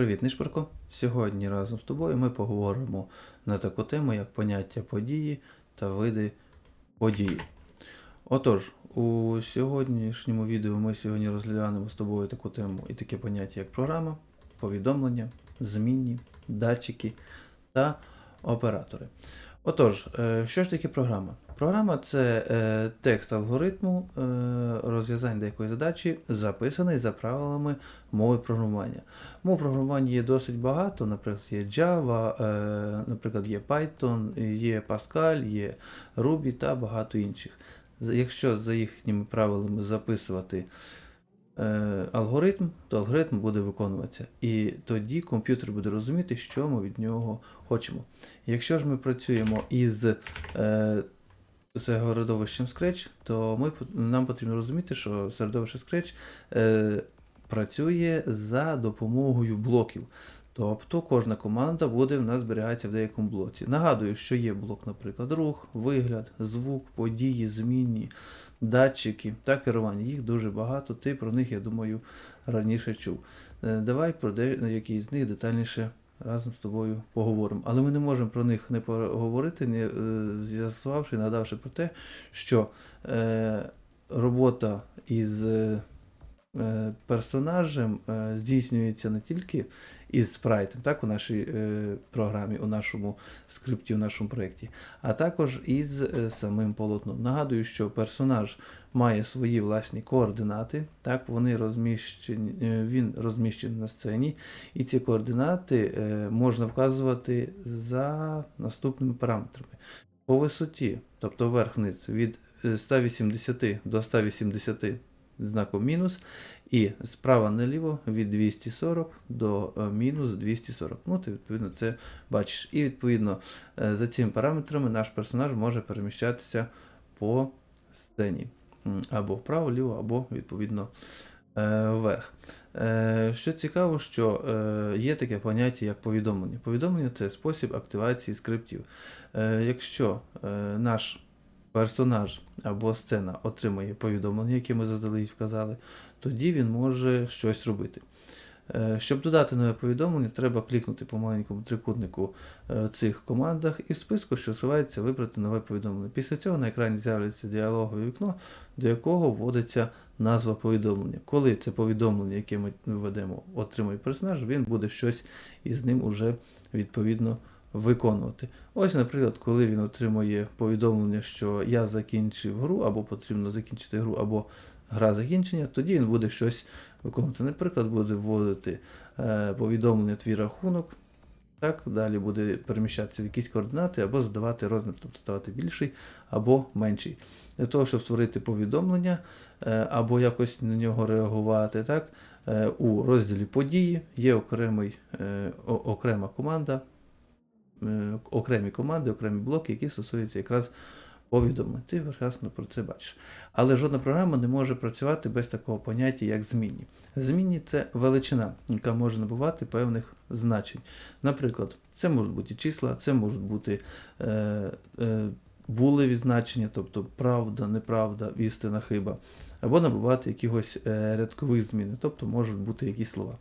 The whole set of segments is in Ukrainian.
Привіт, Нишпорко. Сьогодні разом з тобою ми поговоримо на таку тему, як поняття події та види події. Отож, у сьогоднішньому відео ми сьогодні розглянемо з тобою таку тему і таке поняття, як програма, повідомлення, змінні, датчики та оператори. Отож, е, що ж таке програма? Програма це е, текст алгоритму е, розв'язання деякої задачі, записаний за правилами мови програмування. Мов програмування є досить багато, наприклад, є Java, е, наприклад, є Python, є Pascal, є Ruby та багато інших. Якщо за їхніми правилами записувати е, алгоритм, то алгоритм буде виконуватися. І тоді комп'ютер буде розуміти, що ми від нього хочемо. Якщо ж ми працюємо із е, середовищем Scratch, то ми, нам потрібно розуміти, що середовище Scratch е, працює за допомогою блоків. Тобто кожна команда буде в нас зберігатися в деякому блоці. Нагадую, що є блок, наприклад, рух, вигляд, звук, події, змінні, датчики та керування. Їх дуже багато. Ти про них, я думаю, раніше чув. Е, Давай про деякі з них детальніше разом з тобою поговоримо. Але ми не можемо про них не поговорити, не е, з'ясувавши, надавши про те, що е, робота із е, персонажем е, здійснюється не тільки із спрайтом, так, у нашій е, програмі, у нашому скрипті, у нашому проєкті, а також із е, самим полотном. Нагадую, що персонаж має свої власні координати, так, вони розміщені, е, він розміщений на сцені, і ці координати е, можна вказувати за наступними параметрами. По висоті, тобто вверх-вниз, від е, 180 до 180 знаком мінус, і справа наліво від 240 до е, мінус 240. Ну, ти відповідно це бачиш. І відповідно е, за цими параметрами наш персонаж може переміщатися по сцені. Або вправо, ліво, або відповідно е, вверх. Що цікаво, що є таке поняття як повідомлення. Повідомлення це спосіб активації скриптів. Якщо наш персонаж або сцена отримує повідомлення, яке ми заздалегідь вказали, тоді він може щось робити. Е, Щоб додати нове повідомлення, треба клікнути по маленькому трикутнику е, в цих командах і в списку, що зривається, вибрати нове повідомлення. Після цього на екрані з'являється діалогове вікно, до якого вводиться назва повідомлення. Коли це повідомлення, яке ми введемо, отримує персонаж, він буде щось із ним уже відповідно виконувати. Ось, наприклад, коли він отримує повідомлення, що я закінчив гру, або потрібно закінчити гру, або гра закінчення, тоді він буде щось виконувати. Наприклад, буде вводити е, повідомлення твій рахунок. Так, далі буде переміщатися в якісь координати або задавати розмір, тобто ставати більший або менший. Для того, щоб створити повідомлення е, або якось на нього реагувати, так, е, у розділі події є окремий, окрема команда, окремі команди, окремі блоки, які стосуються якраз повідомлень. Ти прекрасно про це бачиш. Але жодна програма не може працювати без такого поняття, як змінні. Змінні це величина, яка може набувати певних значень. Наприклад, це можуть бути числа, це можуть бути е, е, булеві значення, тобто правда, неправда, істина, хиба, або набувати якихось е, рядкових змін, тобто можуть бути якісь слова.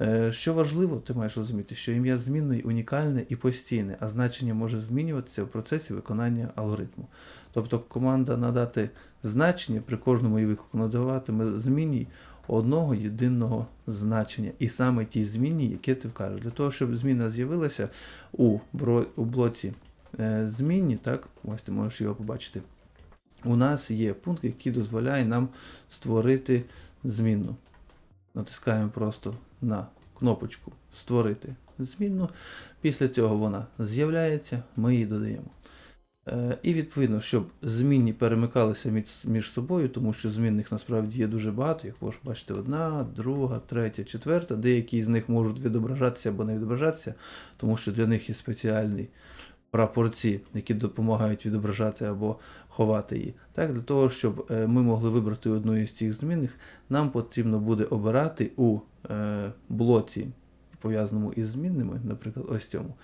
Е, Що важливо, ти маєш розуміти, що ім'я змінної унікальне і постійне, а значення може змінюватися в процесі виконання алгоритму. Тобто команда надати значення при кожному її виклику надаватиме зміні одного єдиного значення, і саме ті зміни, які ти вкажеш. Для того, щоб зміна з'явилася у, блоці е, змінні, так, ось ти можеш його побачити. У нас є пункт, який дозволяє нам створити змінну. Натискаємо просто на кнопочку Створити змінну. Після цього вона з'являється, ми її додаємо. Е, І відповідно, щоб змінні перемикалися між, собою, тому що змінних насправді є дуже багато, як можеш бачити, одна, друга, третя, четверта. Деякі з них можуть відображатися або не відображатися, тому що для них є спеціальні прапорці, які допомагають відображати або ховати її. Так, для того, щоб е, ми могли вибрати одну із цих змінних, нам потрібно буде обирати у блоці, пов'язаному із змінними, наприклад, ось цьому,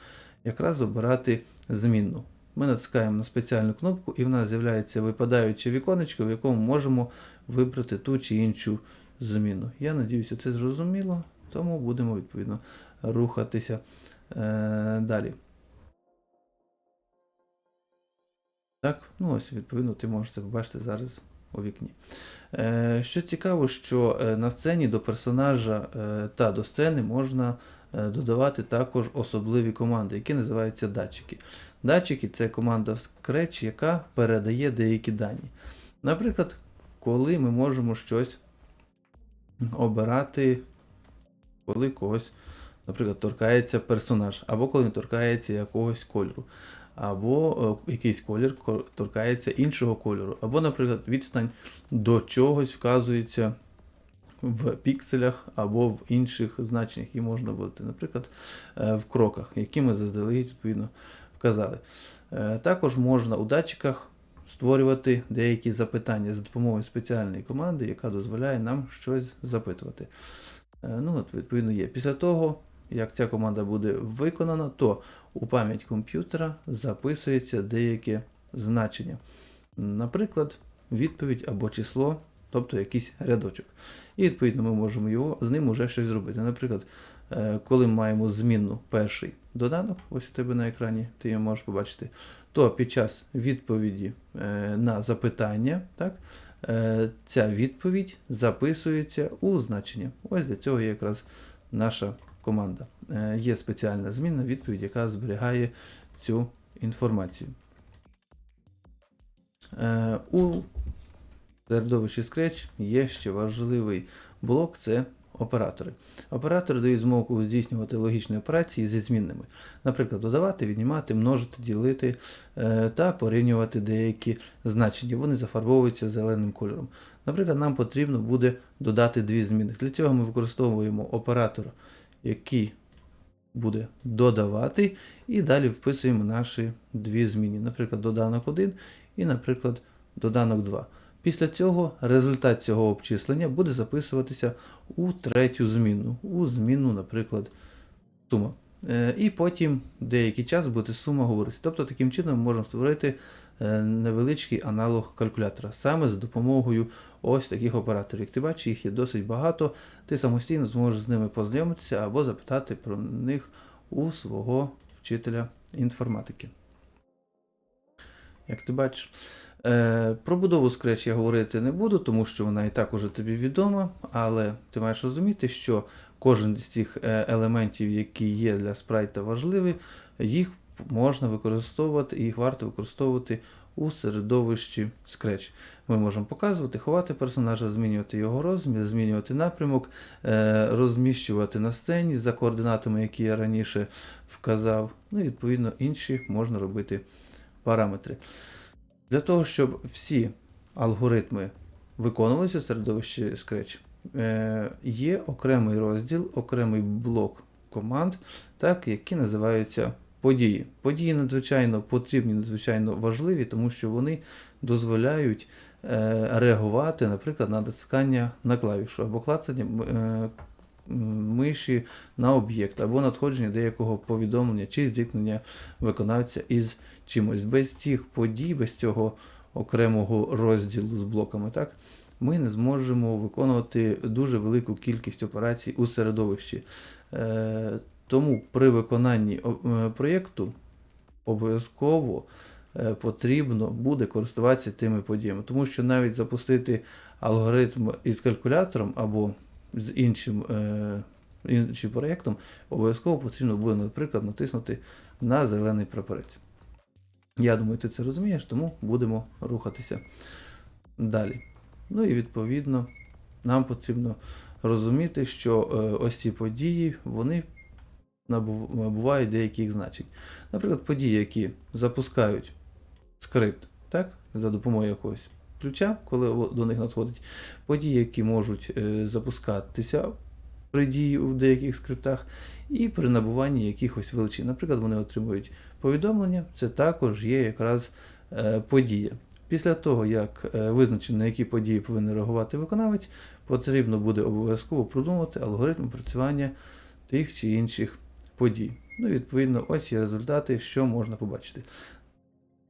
якраз обирати змінну. Ми натискаємо на спеціальну кнопку, і в нас з'являється випадаюче віконечко, в якому можемо вибрати ту чи іншу зміну. Я надіюся, це зрозуміло. Тому будемо відповідно рухатися е, далі. Так, ну ось, відповідно, ти можеш побачити зараз у вікні. Е, що цікаво, що е, на сцені до персонажа е, та до сцени можна додавати також особливі команди, які називаються датчики. Датчики це команда в Scratch, яка передає деякі дані. Наприклад, коли ми можемо щось обирати, коли когось, наприклад, торкається персонаж, або коли він торкається якогось кольору, або е, якийсь колір торкається іншого кольору, або, наприклад, відстань до чогось вказується в пікселях або в інших значеннях, які можна вводити, наприклад, е, в кроках, які ми заздалегідь відповідно вказали. Е, Також можна у датчиках створювати деякі запитання за допомогою спеціальної команди, яка дозволяє нам щось запитувати. Ну, от, відповідно, є. Після того, як ця команда буде виконана, то у пам'ять комп'ютера записується деяке значення. Наприклад, відповідь або число, тобто якийсь рядочок. І відповідно ми можемо його, з ним уже щось зробити. Наприклад, е, коли ми маємо змінну перший доданок, ось у тебе на екрані, ти його можеш побачити, то під час відповіді е, на запитання, так, е, ця відповідь записується у значення. Ось для цього є якраз наша команда. Е, Є спеціальна змінна відповідь, яка зберігає цю інформацію. Е, У середовищі Scratch є ще важливий блок це оператори. Оператори дають змогу здійснювати логічні операції зі змінними. Наприклад, додавати, віднімати, множити, ділити е, та порівнювати деякі значення. Вони зафарбовуються зеленим кольором. Наприклад, нам потрібно буде додати дві зміни. Для цього ми використовуємо оператор, який буде додавати, і далі вписуємо наші дві зміни. Наприклад, доданок 1 і, наприклад, доданок 2. Після цього результат цього обчислення буде записуватися у третю зміну, у зміну, наприклад, сума. Е, І потім деякий час буде сума говоритися. Тобто таким чином ми можемо створити невеличкий аналог калькулятора саме за допомогою ось таких операторів. Як ти бачиш, їх є досить багато. Ти самостійно зможеш з ними познайомитися або запитати про них у свого вчителя інформатики. Як ти бачиш, Е, про будову Scratch я говорити не буду, тому що вона і так уже тобі відома, але ти маєш розуміти, що кожен з цих е, елементів, які є для спрайта важливі, їх можна використовувати і їх варто використовувати у середовищі Scratch. Ми можемо показувати, ховати персонажа, змінювати його розмір, змінювати напрямок, е, розміщувати на сцені за координатами, які я раніше вказав. Ну і відповідно інші можна робити параметри. Для того, щоб всі алгоритми виконувалися в середовищі Scratch, е, є окремий розділ, окремий блок команд, так, які називаються події. Події надзвичайно потрібні, надзвичайно важливі, тому що вони дозволяють е, реагувати, наприклад, на натискання на клавішу або клацання е, миші на об'єкт, або надходження деякого повідомлення чи зіткнення виконавця із чимось. Без цих подій, без цього окремого розділу з блоками, так, ми не зможемо виконувати дуже велику кількість операцій у середовищі. Тому при виконанні е, проєкту обов'язково е, потрібно буде користуватися тими подіями, тому що навіть запустити алгоритм із калькулятором або з іншим, е, іншим проєктом, обов'язково потрібно буде, наприклад, натиснути на зелений прапорець. Я думаю, ти це розумієш, тому будемо рухатися далі. Ну і відповідно нам потрібно розуміти, що ось ці події вони набувають деяких значень. Наприклад, події, які запускають скрипт, так, за допомогою якогось ключа, коли до них надходить, події, які можуть е, запускатися при дії у деяких скриптах, і при набуванні якихось величин. Наприклад, вони отримують повідомлення, це також є якраз е, подія. Після того, як е, визначено, на які події повинен реагувати виконавець, потрібно буде обов'язково продумати алгоритм опрацювання тих чи інших подій. Ну і відповідно, ось є результати, що можна побачити.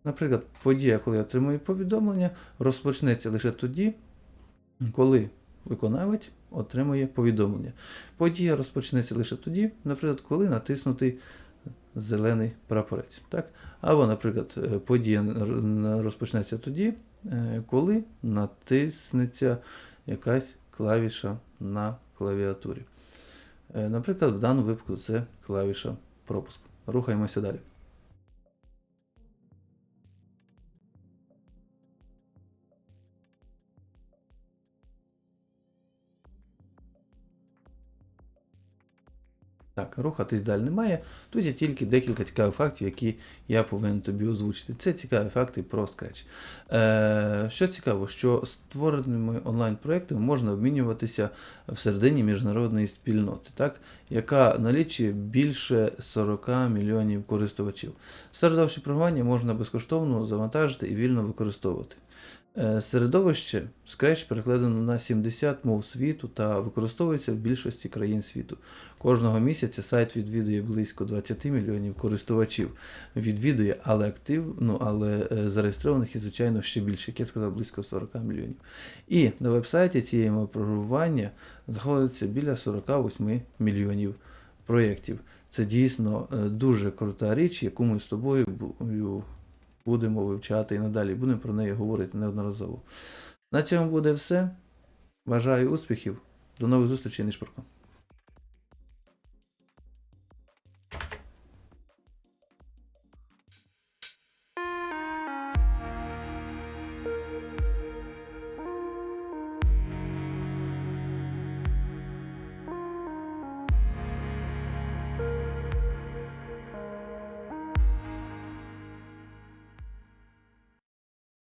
Наприклад, подія, коли я отримую повідомлення, розпочнеться лише тоді, коли виконавець отримує повідомлення. Подія розпочнеться лише тоді, наприклад, коли натиснутий зелений прапорець. Так? Або, наприклад, е, подія розпочнеться тоді, е, коли натиснеться якась клавіша на клавіатурі. Е, Наприклад, в даному випадку це клавіша пропуск. Рухаємося далі. Так, рухатись далі немає. Тут є тільки декілька цікавих фактів, які я повинен тобі озвучити. Це цікаві факти про Scratch. Е, що цікаво, що створеними онлайн-проектами можна обмінюватися всередині міжнародної спільноти, так, яка налічує більше 40 мільйонів користувачів. Середовище програмування можна безкоштовно завантажити і вільно використовувати. Е, Середовище Scratch перекладено на 70 мов світу та використовується в більшості країн світу. Кожного місяця сайт відвідує близько 20 мільйонів користувачів. Відвідує, але актив, ну але е, зареєстрованих і, звичайно, ще більше, як я сказав, близько 40 мільйонів. І на вебсайті цієї мови програмування знаходиться біля 48 мільйонів проєктів. Це дійсно е, дуже крута річ, яку ми з тобою будемо вивчати і надалі. Будемо про неї говорити неодноразово. На цьому буде все. Бажаю успіхів. До нових зустрічей, Нишпорко.